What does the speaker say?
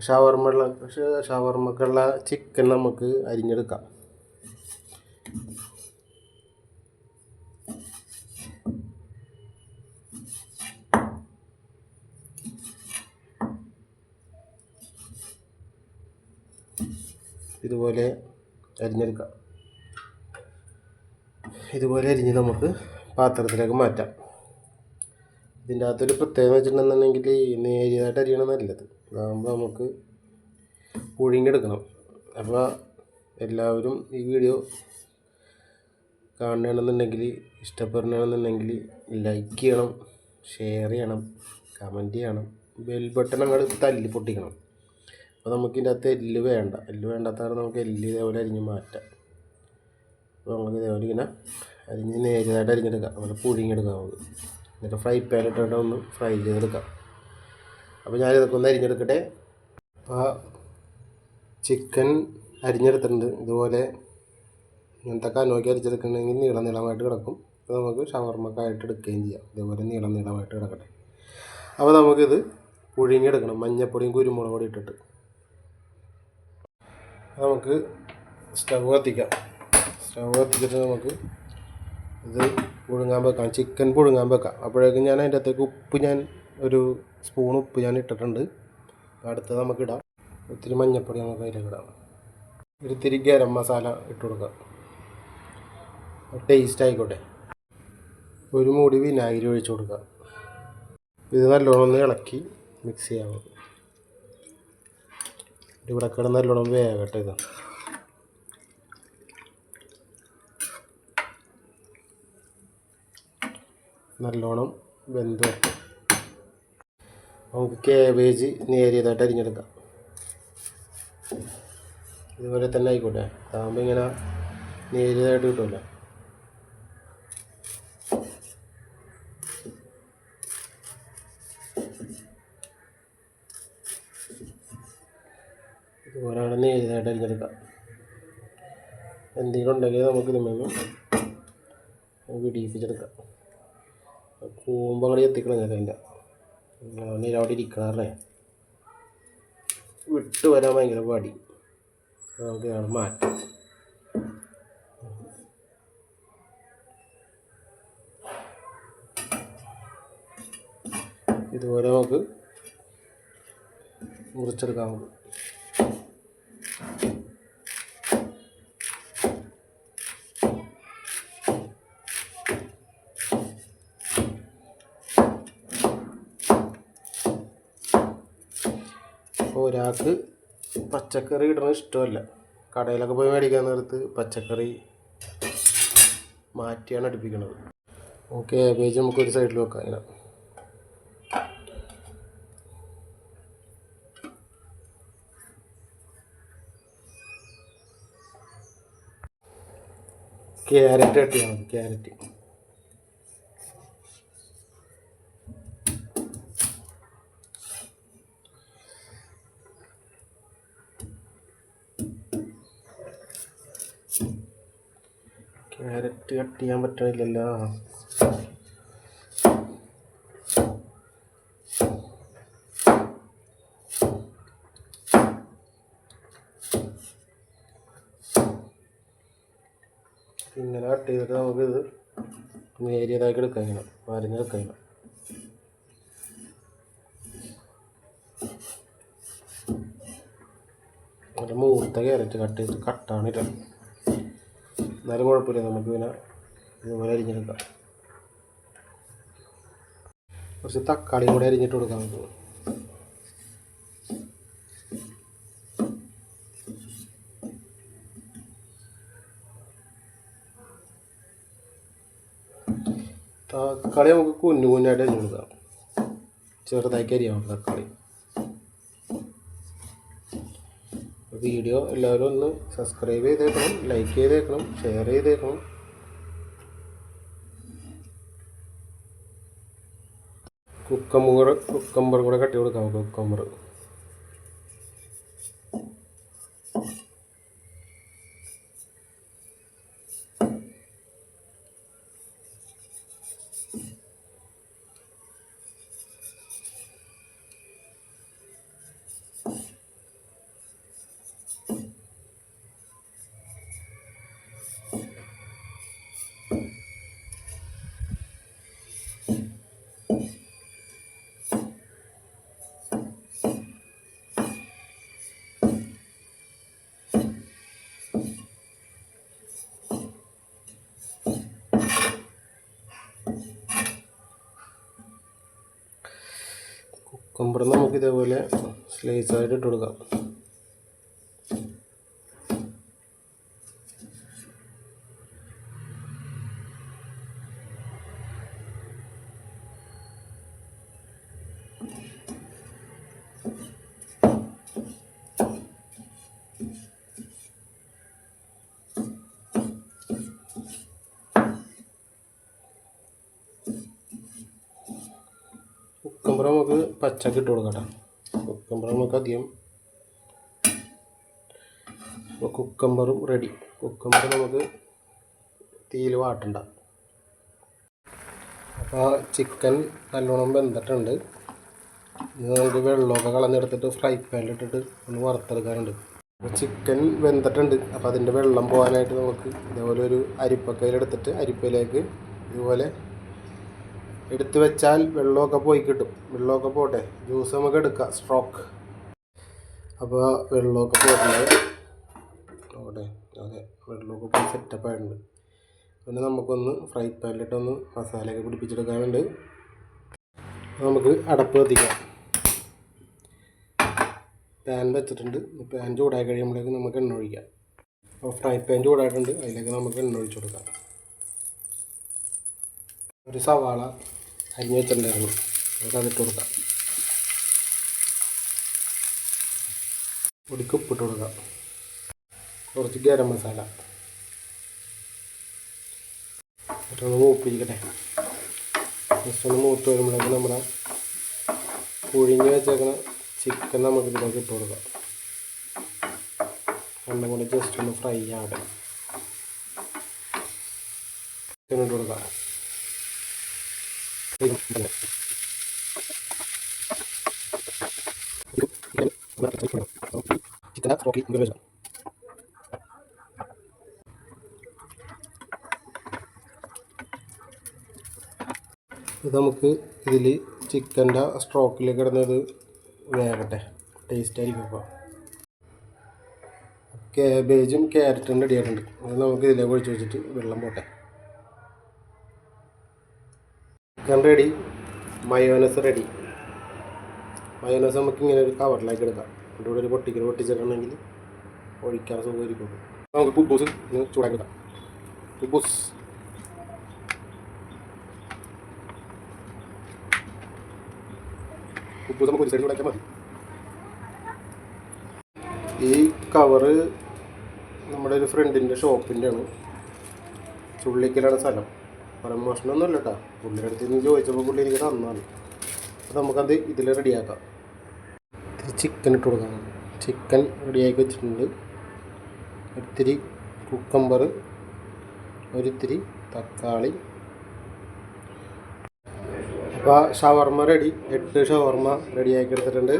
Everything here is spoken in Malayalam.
ഷവർമ്മ ഷവർമ്മക്കുള്ള ചിക്കൻ നമുക്ക് അരിഞ്ഞെടുക്കാം. ഇതുപോലെ അരിഞ്ഞെടുക്കാം. ഇതുപോലെ അരിഞ്ഞ് നമുക്ക് പാത്രത്തിലേക്ക് മാറ്റാം. ഇതിന്റെ അകത്തൊരു പ്രത്യേകത വെച്ചിട്ടുണ്ടെന്നുണ്ടെങ്കിൽ നേരിയതായിട്ട് അരിയണം നല്ലത്. അതാകുമ്പോൾ നമുക്ക് പുഴുങ്ങിയെടുക്കണം അപ്പോൾ എല്ലാവരും ഈ വീഡിയോ കാണണമെന്നുണ്ടെങ്കിൽ ഇഷ്ടപ്പെടണമെന്നുണ്ടെങ്കിൽ ലൈക്ക് ചെയ്യണം ഷെയർ ചെയ്യണം കമന്റ് ചെയ്യണം ബെൽ ബട്ടൺ അങ്ങോട്ട് തല്ലി പൊട്ടിക്കണം. അപ്പോൾ നമുക്ക് ഇതിന്റെ അകത്ത് എല്ല് വേണ്ട. എല്ല് വേണ്ടാത്തവരെ നമുക്ക് എല്ല് ഇതേപോലെ അരിഞ്ഞ് മാറ്റാം. അപ്പോൾ നമുക്ക് ഇതേപോലെ ഇങ്ങനെ അരിഞ്ഞ് നേരിയതായിട്ട് അരിഞ്ഞെടുക്കാം. അതുപോലെ പുഴുങ്ങിയെടുക്കാം നമുക്ക്. എന്നിട്ട് ഫ്രൈ പാനിട്ടിട്ട് ഒന്ന് ഫ്രൈ ചെയ്തെടുക്കാം. അപ്പോൾ ഞാനിതൊക്കെ ഒന്ന് അരിഞ്ഞെടുക്കട്ടെ. അപ്പോൾ ചിക്കൻ അരിഞ്ഞെടുത്തിട്ടുണ്ട്. ഇതുപോലെ ഇങ്ങനത്തെ കാനോക്കി അരിച്ചെടുക്കണമെങ്കിൽ നീളം നീളമായിട്ട് കിടക്കും. അപ്പോൾ നമുക്ക് ഷവർമ്മക്കായിട്ട് എടുക്കുകയും ചെയ്യാം. ഇതേപോലെ നീളം നീളമായിട്ട് കിടക്കട്ടെ. അപ്പോൾ നമുക്കിത് പുഴുങ്ങിയെടുക്കണം. മഞ്ഞപ്പൊടിയും കുരുമുളക് പൊടി ഇട്ടിട്ട്. നമുക്ക് സ്റ്റവ് കത്തിക്കാം. സ്റ്റവ് കത്തിച്ചിട്ട് നമുക്ക് ഇത് പുഴുങ്ങാൻ വെക്കാം ചിക്കൻ പുഴുങ്ങാൻ വെക്കാം. അപ്പോഴേക്കും ഞാൻ അതിന്റെ അകത്തേക്ക് ഉപ്പ് ഞാൻ ഒരു സ്പൂൺ ഉപ്പ് ഞാൻ ഇട്ടിട്ടുണ്ട്. അടുത്തത് നമുക്ക് ഇടാം ഒത്തിരി മഞ്ഞൾപ്പൊടി നമുക്ക് അതിലേക്ക് ഇടാം. ഒരു ഇത്തിരി ഗരം മസാല ഇട്ട് കൊടുക്കാം. ടേസ്റ്റ് ആയിക്കോട്ടെ. ഒരു മൂടി വിനാഗിരി ഒഴിച്ചു കൊടുക്കാം. ഇത് നല്ലോണം ഒന്ന് ഇളക്കി മിക്സ് ചെയ്യാം. ഇവിടെ കിടന്ന് നല്ലോണം വേകട്ടെ ഇത്. നല്ലോണം വെന്ത് നമുക്ക് കേബേജ് നേരിയതായിട്ട് അരിഞ്ഞെടുക്കാം. ഇതുപോലെ തന്നെ ആയിക്കോട്ടെ. അതാകുമ്പോൾ ഇങ്ങനെ നേരിയതായിട്ട് കിട്ടുമല്ലോ. ഇതുപോലെയാണ് നേരിയതായിട്ട് അരിഞ്ഞെടുക്കാം. എന്തെങ്കിലും ഉണ്ടെങ്കിൽ നമുക്ക് ഇതുമെന്ന് വിടിയിപ്പിച്ചെടുക്കാം കൂമ്പങ്ങളി എത്തിക്കണം ഞാൻ അതിന്റെ അവന് അവിടെ ഇരിക്കണല്ലേ വിട്ട് വരാൻ ഭയങ്കര പാടി. നമുക്ക് മാറ്റം. ഇതുപോലെ നമുക്ക് മുറിച്ചെടുക്കാം നമുക്ക് അപ്പോൾ ഒരാൾക്ക് പച്ചക്കറി ഇടണത് ഇഷ്ടമല്ല. കടയിലൊക്കെ പോയി മേടിക്കാൻ നേരത്ത് പച്ചക്കറി മാറ്റിയാണ് അടുപ്പിക്കുന്നത് ഓക്കെ പേജ് നമുക്ക് ഒരു സൈഡിൽ വെക്കാം ഇങ്ങനെ. ക്യാരറ്റ് മതി ക്യാരറ്റ്. ക്യാരറ്റ് കട്ട് ചെയ്യാൻ പറ്റണില്ലല്ലോ. ഇങ്ങനെ കട്ട് ചെയ്തിട്ട് നമുക്കിത് നേരിയതാക്കി എടുക്കാം ഇങ്ങനെ. വരഞ്ഞെടുക്കാം ഇങ്ങനെ. ഒരു മൂത്ത ക്യാരറ്റ് കട്ട് ചെയ്ത് കട്ടാണില്ല എന്നാലും കുഴപ്പമില്ല. നമുക്ക് പിന്നെ ഇതുപോലെ അരിഞ്ഞെടുക്കാം കുറച്ച് തക്കാളി കൂടെ അരിഞ്ഞിട്ട് കൊടുക്കാം നമുക്ക് തക്കാളി നമുക്ക് കുഞ്ഞു കുഞ്ഞായിട്ട് അരിഞ്ഞു കൊടുക്കാം. ചെറുതാക്കി അരിയാം തക്കാളി. വീഡിയോ എല്ലാവരും ഒന്ന് സബ്സ്ക്രൈബ് ചെയ്തേക്കണം ലൈക്ക് ചെയ്തേക്കണം ഷെയർ ചെയ്തേക്കണം. കുക്കമ്പർ കുക്കമ്പർ കൂടെ കട്ടി കൊടുക്കാം കുക്കമ്പർ കുക്കുംബർ നമുക്ക് ഇതേപോലെ സ്ലൈസ് ആയിട്ട് ഇട്ട് കൊടുക്കാം. കുക്കുംബർ നമുക്ക് പച്ചക്ക് ഇട്ട് കൊടുക്കാം കുക്കുംബർ നമുക്ക് അധികം അപ്പോൾ കുക്കമ്പറും റെഡി കുക്കമ്പർ നമുക്ക് തീയിൽ വാട്ടണ്ട. അപ്പോൾ ചിക്കൻ നല്ലോണം വെന്തിട്ടുണ്ട്. ഇത് നമുക്ക് വെള്ളമൊക്കെ കളഞ്ഞെടുത്തിട്ട് ഫ്രൈ പാനിലിട്ടിട്ട് ഒന്ന് വറുത്തെടുക്കാനുണ്ട്. അപ്പോൾ ചിക്കൻ വെന്തിട്ടുണ്ട്. അപ്പോൾ അതിന്റെ വെള്ളം പോകാനായിട്ട് നമുക്ക് ഇതേപോലെ ഒരു അരിപ്പക്കയിലെടുത്തിട്ട് അരിപ്പയിലേക്ക് ഇതുപോലെ എടുത്തു വെച്ചാൽ വെള്ളമൊക്കെ പോയി കിട്ടും. വെള്ളമൊക്കെ പോട്ടെ. ജ്യൂസ് നമുക്ക് എടുക്കാം. സ്ട്രോക്ക് അപ്പോൾ വെള്ളമൊക്കെ പോയിട്ടുണ്ട്. ഓടെ അതെ വെള്ളമൊക്കെ പോയി സെറ്റപ്പ് ആയിട്ടുണ്ട്. പിന്നെ നമുക്കൊന്ന് ഫ്രൈ പാനിലിട്ടൊന്ന് മസാലയൊക്കെ പിടിപ്പിച്ചെടുക്കാനുണ്ട്. നമുക്ക് അടപ്പ് കത്തിക്കാം. പാൻ വെച്ചിട്ടുണ്ട്. പാൻ ചൂടായി കഴിയുമ്പോഴേക്ക് നമുക്ക് എണ്ണ ഒഴിക്കാം. അപ്പോൾ ഫ്രൈ പാൻ ചൂടായിട്ടുണ്ട്. അതിലേക്ക് നമുക്ക് എണ്ണ ഒഴിച്ചു കൊടുക്കാം. ഒരു സവാള അരിഞ്ഞ് വെച്ചിട്ടുണ്ടായിരുന്നു നമുക്ക് അതിട്ട് കൊടുക്കാം. പൊടിക്ക് ഉപ്പിട്ട് കൊടുക്കാം. കുറച്ച് ഗരം മസാല. എന്നിട്ടൊന്ന് മൂപ്പിരിക്കട്ടെ. ജസ്റ്റ് ഒന്ന് മൂത്ത് വരുമ്പോഴേക്ക് നമ്മുടെ പുഴിഞ്ഞ് വെച്ചേക്കണ ചിക്കൻ നമുക്ക് ഇതിലേക്ക് ഇട്ട് കൊടുക്കാം. എണ്ണ കൂടി ജസ്റ്റ് ഒന്ന് ഫ്രൈ ആവട്ടെ. ചിക്കൻ ഇട്ട് കൊടുക്കാം. ഇത് നമുക്ക് ഇതിൽ ചിക്കന്റെ സ്ട്രോക്കിൽ കിടന്നത് വേകട്ടെ ടേസ്റ്റ് ആയിരിക്കും അപ്പോൾ കാബേജും ക്യാരറ്റും റെഡി ആയിട്ടുണ്ട്. അത് നമുക്ക് ഇതിലേക്ക് ഒഴിച്ച് വെച്ചിട്ട് വെള്ളം പോട്ടെ. Chicken ready mayonnaise ready mayonnaise നമുക്ക് ഇങ്ങനെ ഒരു കവറിലേക്ക് എടുക്കാം. അതിന്റെ കൂടെ ഒരു പൊട്ടിക്കൽ പൊട്ടിച്ചിട്ടുണ്ടെങ്കിൽ ഒഴിക്കാൻ സുഖമായിരിക്കും നമുക്ക് കുബൂസ് ചൂടാക്കി എടുക്കാം. കുബൂസ് ഉപ്പ് നമുക്ക് ഒരു സൈഡ് ചൂടാക്കിയാൽ മതി. ഈ കവറ് നമ്മുടെ ഒരു ഫ്രണ്ടിന്റെ ഷോപ്പിന്റെ ആണ്. ചുള്ളിക്കലാണ് സ്ഥലം. പരമോഷണമൊന്നുമല്ല കേട്ടോ. പുള്ളിയുടെ അടുത്ത് നിന്ന് ചോദിച്ചപ്പോൾ പുള്ളി എനിക്ക് തന്നാണ് അപ്പോൾ നമുക്കത് ഇതിൽ റെഡിയാക്കാം. ഇത്തിരി ചിക്കൻ ഇട്ട് കൊടുക്കാം ചിക്കൻ റെഡിയാക്കി വെച്ചിട്ടുണ്ട്. ഒരിത്തിരി കുക്കമ്പർ ഒരിത്തിരി തക്കാളി. അപ്പോൾ ഷവർമ്മ റെഡി എട്ട് ഷവർമ്മ റെഡിയാക്കി എടുത്തിട്ടുണ്ട്.